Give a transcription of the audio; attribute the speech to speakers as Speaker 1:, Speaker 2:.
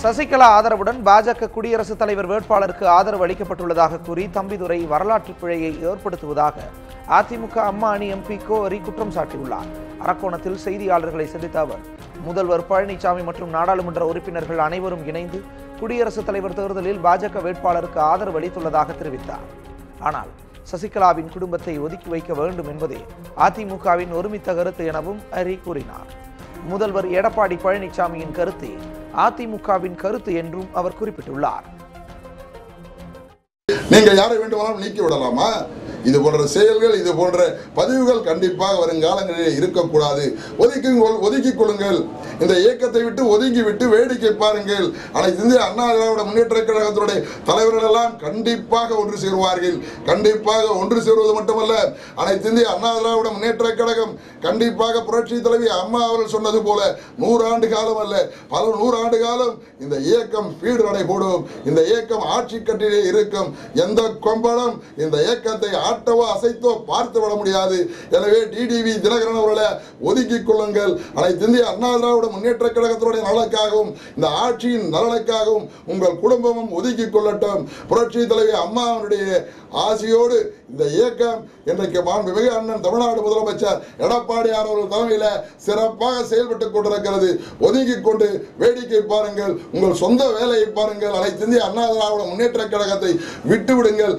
Speaker 1: சசிகலா ஆதரவுடன் பாஜக குடியரசுத் தலைவர் வேட்பாளருக்கு ஆதரவு அளிக்கப்பட்டுள்ளதாக கூறி தம்பிதுரை வரலாற்று பிழையை ஏற்படுத்துவதாக அதிமுக அம்மா அணி எம்பி கோரி குற்றம் சாட்டியுள்ளார். அரக்கோணத்தில் செய்தியாளர்களை சந்தித்த அவர் முதல்வர் பழனிசாமி மற்றும் நாடாளுமன்ற உறுப்பினர்கள் அனைவரும் இணைந்து குடியரசுத் தலைவர் தேர்தலில் பாஜக வேட்பாளருக்கு ஆதரவு அளித்துள்ளதாக தெரிவித்தார். ஆனால் சசிகலாவின் குடும்பத்தை ஒதுக்கி வைக்க வேண்டும் என்பதே அதிமுகவின் ஒருமித்த கருத்து எனவும் அரி கூறினார். முதல்வர் எடப்பாடி பழனிசாமியின் கருத்து அதிமுகவின் கருத்து என்றும் அவர் குறிப்பிட்டுள்ளார்.
Speaker 2: நீங்கள் யாரை வேண்டுமானாலும் நீக்கி விடலாமா இது போன்ற செயல்கள் இது போன்ற பதிவுகள் கண்டிப்பாக வருங்காலங்களில் இருக்கக்கூடாது. ஒதுக்கி ஒதுக்கிக் கொள்ளுங்கள். இந்த இயக்கத்தை விட்டு ஒதுங்கி விட்டு வேடிக்கை பாருங்கள். ஆனால் இந்திய அண்ணா திராவிட முன்னேற்ற கழகத்தினுடைய தலைவர்கள் எல்லாம் கண்டிப்பாக ஒன்று சேருவார்கள். கண்டிப்பாக ஒன்று சேருவது மட்டுமல்ல அனைத்து இந்திய அண்ணா திராவிட முன்னேற்ற கழகம் கண்டிப்பாக புரட்சி தலைவி அம்மா அவர்கள் சொன்னது போல நூறு ஆண்டு காலம் அல்ல பல நூறு ஆண்டு காலம் இந்த இயக்கம் பீடு நடை போடும் இந்த இயக்கம் ஆட்சி கட்டிலே இருக்கும். எந்த கொம்பனும் இந்த இயக்கத்தை ஆட்டவோ அசைத்தோ பார்த்து விட முடியாது. எனவே டிடிவி தினகரன் அவர்களை ஒதுக்கிக் கொள்ளுங்கள். அனைத்து இந்திய அண்ணா திராவிட முன்னேற்ற கழகத்தினுடைய நலனுக்காகவும் இந்த ஆட்சியின் நலனுக்காகவும் உங்கள் குடும்பமும் ஒதுக்கிக் கொள்ளட்டும். புரட்சி தலைவி அம்மா அவருடைய ஆசையோடு இந்த இயக்கம் இன்றைக்கு மாண்புமிகு அண்ணன் தமிழ்நாடு முதலமைச்சர் எடப்பாடியார் அவர்கள் தலைமையில் சிறப்பாக செயல்பட்டு கொண்டிருக்கிறது. ஒதுக்கிக் கொண்டு வேடிக்கை பாருங்கள். உங்கள் சொந்த வேலையை பாருங்கள். அனைத்து இந்திய அண்ணா திராவிட முன்னேற்ற கழகத்தை விட்டு விடுங்கள்